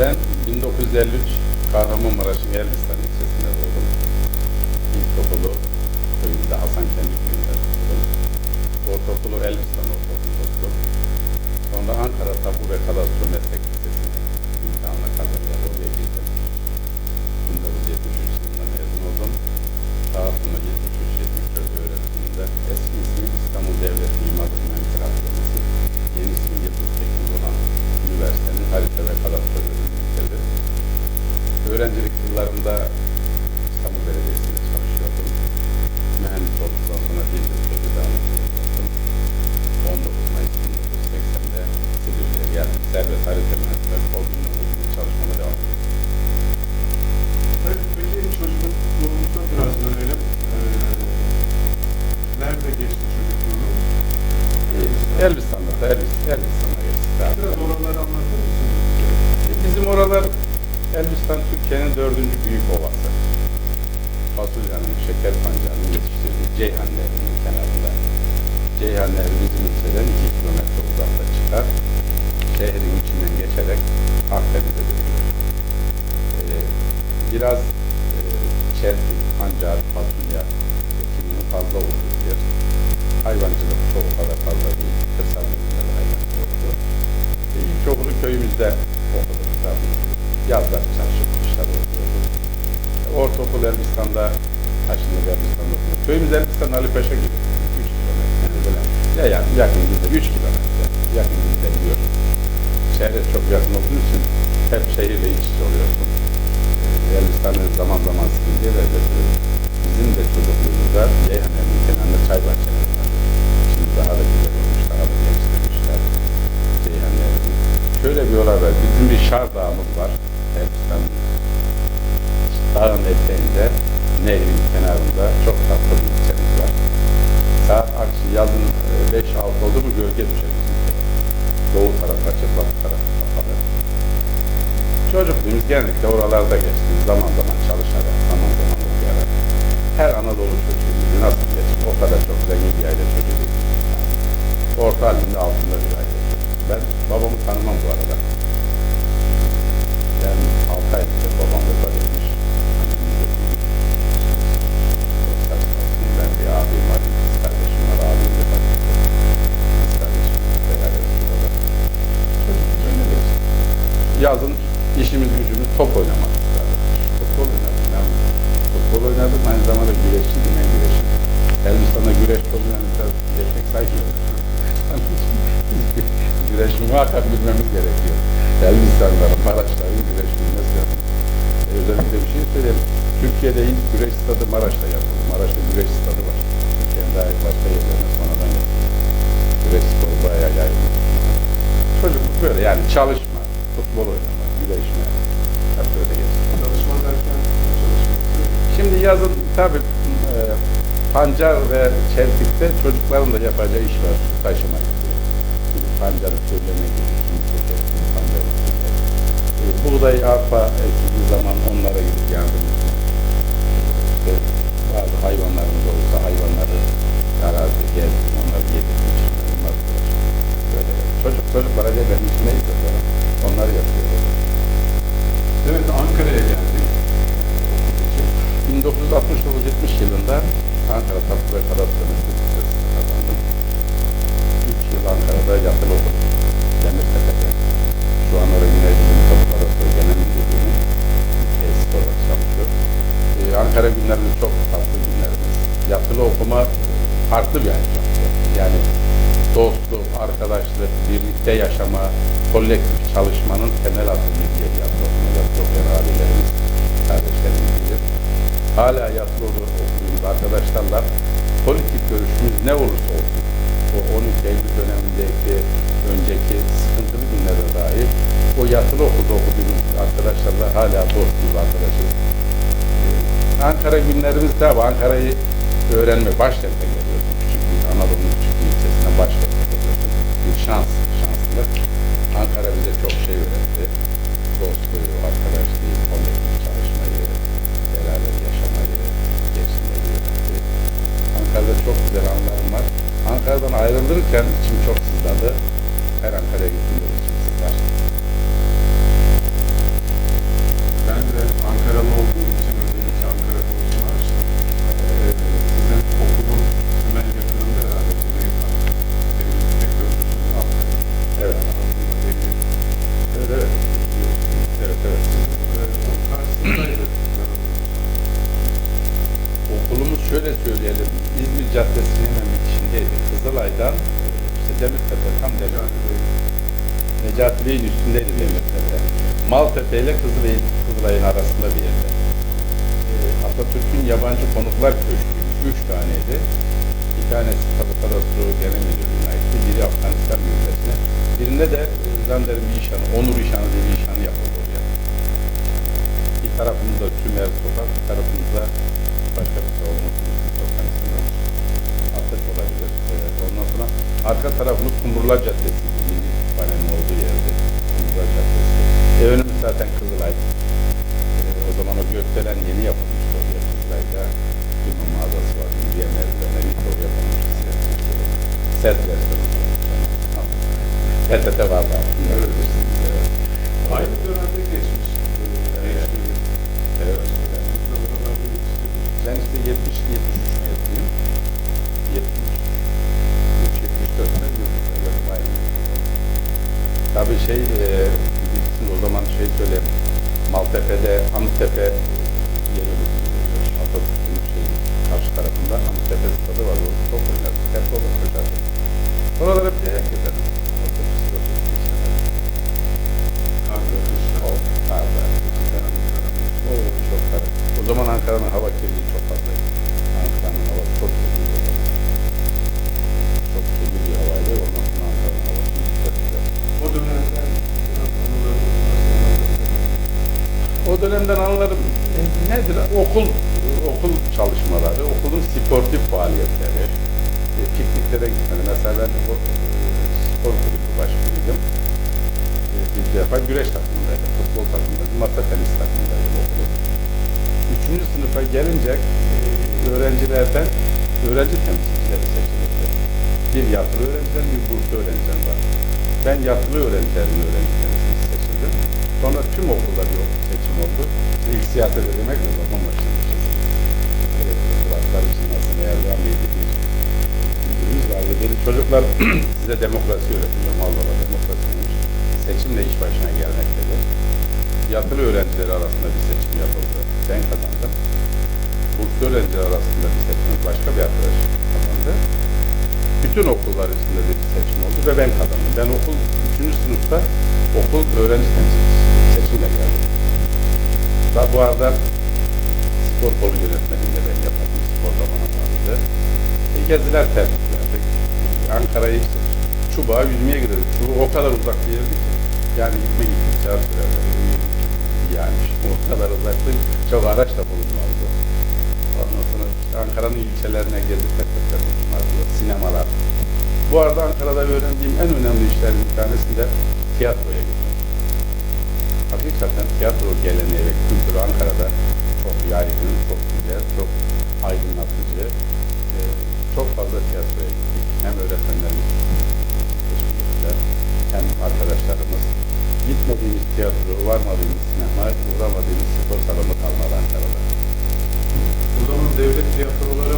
Ben 1953 Kahramanmaraş'ın Elbistan ilçesinde doğdum. İlkokulu köyünde Hasan Kendi köyünde okudum. Ortaokulu Elbistan Ortaokulu'nda okudum. Sonra Ankara Tapu ve Kadastro Meslek Lisesi'ne imtihanla kazanarak oraya girdim. 1973 yılında mezun oldum. Daha sonra 73-74 öğretiminde eski ismi İstanbul Devlet Mimarlık Mühendisleri Akademisi, yeni ismi Yıldız Teknik olan üniversitenin harita ve kadastro. Öğrencilik yıllarımda İstanbul Belediyesi'nde çalışıyordum. Mühendis olduktan sonra bir yıl Tekirdağ'ın yaptım. 19 Mayıs 1980'de Silivri'ye geldim. Serbest harita mühendisleri o günden bugüne çalışmama devam ediyorum. Peki çocukluğumuza biraz dönelim. Ee, nerede geçti çocukluğunuz? Elbistan'da da Elbis, Elbistan'a geçtik. abi. Biraz oraları anlatır mısınız? E, Bizim oralar Elbistan Türkiye'nin dördüncü büyük ovası. Fasulyenin, şeker pancarının yetiştirdiği Ceyhan Nehri'nin kenarında. Ceyhan Nehri bizim ilçeden 2 kilometre uzakta çıkar. Şehrin içinden geçerek Akdeniz'e dökülür. E, biraz e, çeltik, pancar, fasulye ekiminin fazla olduğu yer. Hayvancılık çok kadar fazla değil. Kırsal bölümlerde hayvancılık oluyor. E, İlkokulu köyümüzde okuduk tabii. Yazlar çalışıp kışlar okuyorduk. E, Ortaokul Elbistan'da taşındık Elbistan'da okuduk. Köyümüz Elbistan Ali Paşa gibi. 3 kilometre yani böyle. Ya yakın, yakın gidip 3 kilometre. Yakın gidebiliyor. Şehre çok yakın olduğu için hep şehirle iç içe oluyorsun. Elbistan'ı zaman zaman silindiye de götürüp bizim de çocukluğumuzda Ceyhan'ın kenarında çay bahçeleri var. Şimdi daha da güzel olmuş, daha da gençlemişler. Ceyhan'ın. Şöyle bir olay var. Bizim bir şar dağımız var. Elbistan dağın eteğinde, nehrin kenarında çok tatlı bir ilçemiz var. Saat akşam yazın 5-6 oldu mu gölge düşer bizim. Doğu tarafı açık, batı tarafı kapalı. Çocukluğumuz genellikle oralarda geçti. Zaman zaman çalışarak, zaman zaman okuyarak. Her Anadolu çocuğu nasıl geçti? O kadar çok zengin bir aile çocuğu değil. Orta halinde altında bir aile. Ben babamı tanımam bu arada. Dan oke, 的特点 stadı Maraş'ta yapıldı. Maraş'ta güreş stadı var. Türkiye'nin daha başka yerlerine sonradan yapıldı. Güreş sporu bayağı yayılmış. Çocukluk böyle yani çalışma, futbol oynama, güreşme. Hep böyle geçti. Çalışma derken ne çalışması? Şimdi yazın tabi e, pancar ve çeltikte çocukların da yapacağı iş var. Taşıma gibi. Şimdi pancarı söyleme gibi. Kimi çeker, pancarı söker. E, buğday, arpa ekildiği zaman onlara gidip yardım bazı hayvanlarımız olursa hayvanları arazi gezdim, onları içimden, onlar. Böyle çocuk çocuklara devletin içinde gidiyor. Onları yapıyor. Evet, Ankara'ya geldik. Okul için. 1969-70 yılında Ankara Tapu ve Kadastro okuma farklı bir yaşam. Yani dostluk, arkadaşlık, birlikte yaşama, kolektif çalışmanın temel atımı diye. Çok değerli abilerimiz, kardeşlerimiz bilir. Hala yatılı okuduğumuz arkadaşlarla politik görüşümüz ne olursa olsun, o 13 Eylül dönemindeki önceki sıkıntılı günlere dair o yatılı okulda okuduğumuz arkadaşlarla hala dostuz arkadaşız. Ee, Ankara günlerimiz tabi Ankara'yı öğrenme başkente geliyorsun. Küçük bir Anadolu'nun küçük bir ilçesine başkente geliyorsun. Bir şans, şanslık. Maltepe ile Kızılay, Kızılay'ın arasında bir yerde. E, Atatürk'ün yabancı konuklar köşkü, üç taneydi. Bir tanesi Tabakarosu Genel Müdürlüğü'ne aitti, biri Afganistan Büyümlesi'ne. Birinde de e, zannederim bir işhanı, Onur İşhanı diye bir işhanı yapıldı oraya. Bir tarafımızda Tümer Sokak, bir tarafımızda başka bir şey olması için sokak istemem. Atlet olabilir. Evet, ondan sonra arka tarafımız Kumburlar Caddesi. Milli Kütüphanenin olduğu yerde. Zaten Kızılay. E, o zaman o gökdelen yeni yapılmıştı oraya Kızılay'da. Firma mağazası var. Yürüye merdivenler ilk oraya konmuştu. Set restoranı. PTT vardı. Evet. Aynı dönemde geçmiş. Evet. Ben işte 70 73 mezunuyum. 73 74'te yurtta aynı. Tabii şey e, bilirsin o zaman şey söyleyeyim. Maltepe'de Anıttepe yeri Atatürk'ün şeyin karşı tarafında Anıttepe stadı var. Orada top oynardık. Hep orada koşardık. Oralara hep yere giderdim. E, bir defa güreş takımındaydım, futbol takımındaydım, masa tenis takımındaydım okulun. Üçüncü sınıfa gelince e, öğrencilerden öğrenci temsilcileri seçilirdi. Bir yatılı öğrenciden, bir burslu öğrenciden var. Ben yatılı öğrencilerin öğrenci temsilcisi seçildim. Sonra tüm okulda bir seçim oldu. İlk siyasete demek de zaman başlamışız. E, kulaklar için aslında Erdoğan Bey'de bir müdürümüz vardı. Dedi çocuklar size demokrasi öğreteceğim. Allah Allah demokrasi? Seçimle iş başına gelmek dedi. Yatılı öğrenciler arasında bir seçim yapıldı. Ben kazandım. Burslu öğrenciler arasında bir seçim başka bir arkadaş kazandı. Bütün okullar üstünde bir seçim oldu ve ben kazandım. Ben okul 3. sınıfta okul öğrenci temsilcisi seçimle geldim. Daha bu arada spor kolu yönetmenliğini de ben yapardım. Spor da bana bağlıydı. E, geziler tertip verdik. Ankara'ya işte Çubuğa yüzmeye giderdik. Çubuğ o kadar uzak bir yerdi ki. Yani gitmek iki saat sürerdi. Yani o kadar uzaktı. Çok araç da bulunmazdı. Ondan sonra işte Ankara'nın ilçelerine gezip tertipler vardı. Sinemalar. Bu arada Ankara'da öğrendiğim en önemli işlerin bir tanesi de tiyatroya gitmek. Hakikaten tiyatro geleneği ve kültürü Ankara'da çok yaygın, çok güzel, çok aydınlatıcı. Ee, çok fazla tiyatroya gittik. Hem öğretmenlerimiz hem arkadaşlarımız. Gitmediğimiz tiyatro, varmadığımız sinema, uğramadığımız spor salonu kalmadı Ankara'da. O zaman devlet tiyatroları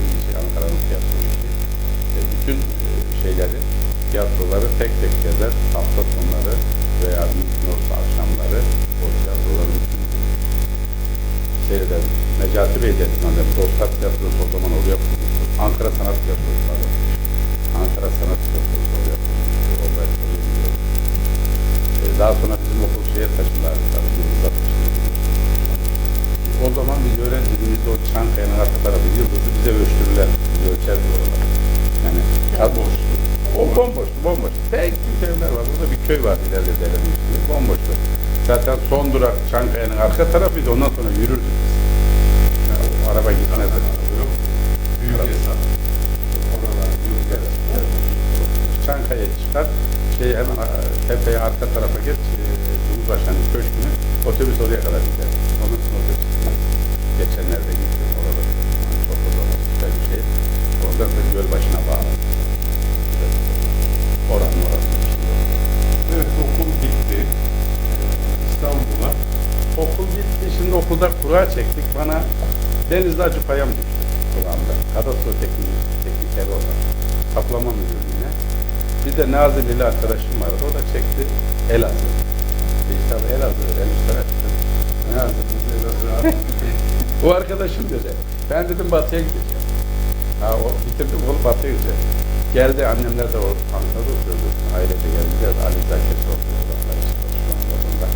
bilgisi, şey, Ankara'nın tiyatro işi. E, bütün e, şeyleri, tiyatroları tek tek gezer. Hafta sonları veya mümkün olsa akşamları o tiyatroların seyreder. Necati Bey dedim hani Posta Tiyatrosu o zaman oraya kurmuştu. Ankara Sanat Tiyatrosu pardon. Ankara Sanat Tiyatrosu oraya kurmuştu. Orada şey e, daha sonra bizim okul şeye taşındı. Yıldız'a o zaman biz öğrenciliğimizde o Çankaya'nın arka tarafı Yıldız'ı bize ölçtürürler. Bizi ölçerdi oralar. Yani Yani boştu. o bomboştu, bomboş. Tek tük evler var. Burada bir köy var ileride derenin üstünde. Bomboştu. Zaten son durak Çankaya'nın arka tarafıydı. Ondan sonra yürürdük biz. Yani o araba gitmezdi. Büyük Araba. hesap. Oralar yok. Çankaya çıkar, şey hemen tepeye arka tarafa geç, e, Cumhurbaşkanı köşküne, otobüs oraya kadar gider. Ondan sonra da Oradan da göl başına bağlı. İşte yok. Evet okul bitti. Ee, İstanbul'a Okul bitti, şimdi okulda kura çektik. Bana Denizli Acı Payam düştü kulağımda. Kadastro teknik, teknikeri olarak. Kaplama müdürlüğüne. Bir de Nazilli'li arkadaşım vardı. O da çekti Elazığ. Abi Elazığ, üstte çıktım. Elazığ. o arkadaşım dedi. Ben dedim Batı'ya gideceğim. Ha o bitirdim oğlum Batı'ya gideceğim. Geldi annemler de o Ankara'da oturuyordu. Ailece geldiler. Ali Zakesi oturuyorlar. Şu an babamda.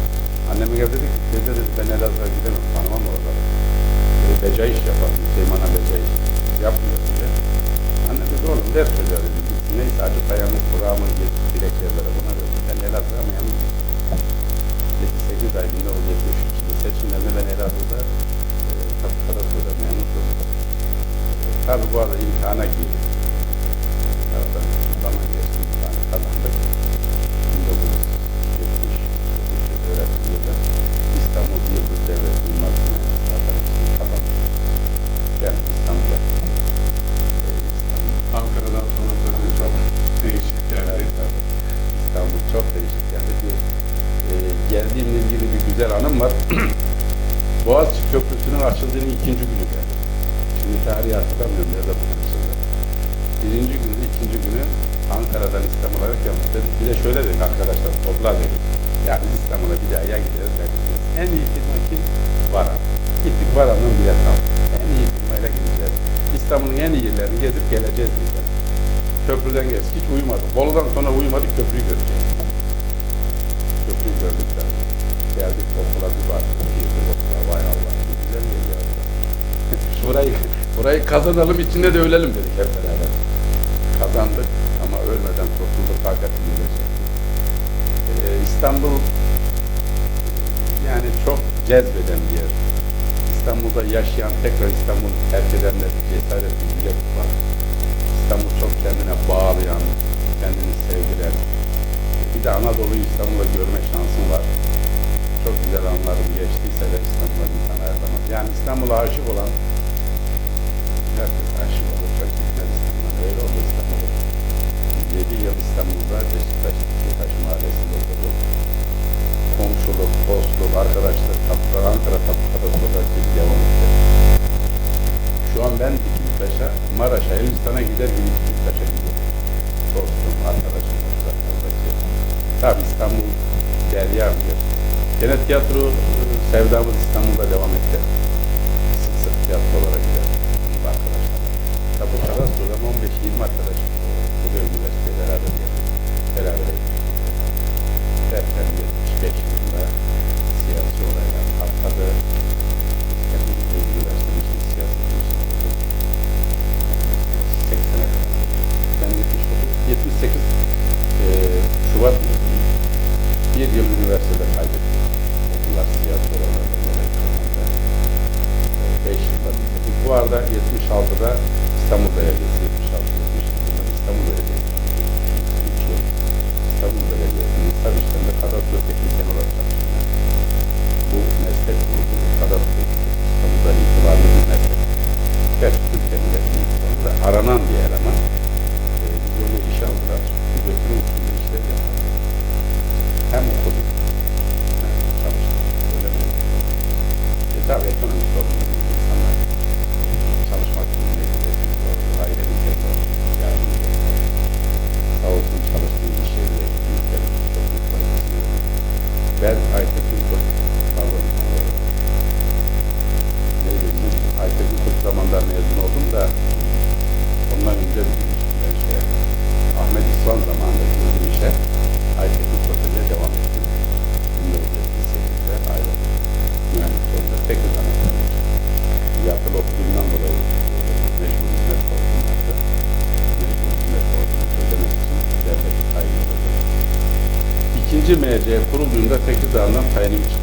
Anneme geldi dedi ki, teyze dedi ben Elazığ'a gidemem. Tanımam oraları. E, beca iş yapar. Süleyman'a beca iş yapmıyor dedi. Anne dedi oğlum ders çocuğa dedi. Neyse Acı Kaya'nın kuramı dilekçelere buna verdi. Ben Elazığ'a mı yalnız 7-8 ay günde o 73 yılı seçimlerinde ben Elazığ'da e, tabii kadastroda memur oldum. E, tabii bu arada imtihana girdik. Şöyle dedik arkadaşlar topla dedik. Yani İstanbul'a bir daha ya gideriz ya gideriz. En iyi firma kim? Varan. Gittik Varan'dan bilet aldık. En iyi firmayla gideceğiz. İstanbul'un en iyi yerlerini gezip geleceğiz dedik. Köprüden geçtik. Hiç uyumadık. Bolu'dan sonra uyumadık. Köprüyü göreceğiz. Köprüyü gördük tabii. Geldik okula bir baktık. Girdik okula. Vay Allah. Güzel yer ya. Şurayı, burayı kazanalım içinde de ölelim dedik hep beraber. Kazandık ölmeden kurtulduk. Hakikaten ölecektik. Ee, İstanbul yani çok cezbeden bir yer. İstanbul'da yaşayan, tekrar İstanbul'u terk edenler cesaret bir yürek var. İstanbul çok kendine bağlayan, kendini sevdiren, bir de Anadolu'yu İstanbul'da görme şansın var. Çok güzel anlarım geçtiyse de İstanbul'a insan ayırlamaz. Yani İstanbul'a aşık olan, herkes aşık çok gitmez İstanbul'a. Öyle İstanbul'da. 7 yıl İstanbul'da Beşiktaş, Beşiktaş Mahallesi'nde oturduk. Komşuluk, dostluk, arkadaşlık, Tapıklar, Ankara gibi devam etti. Şu an ben Beşiktaş'a, Maraş'a, Elbistan'a gider gibi Beşiktaş'a gidiyorum. Dostum, arkadaşım, oradaki. Tabi İstanbul derya bir. Gene tiyatro e, sevdamız İstanbul'da devam etti. Sık sık tiyatrolara gider bu arkadaşlarla. Tabi bu kadar sonra 15-20 arkadaş e, buraya üniversiteye beraber geldik. Kurulduğunda Tekirdağ'dan çıkarttılar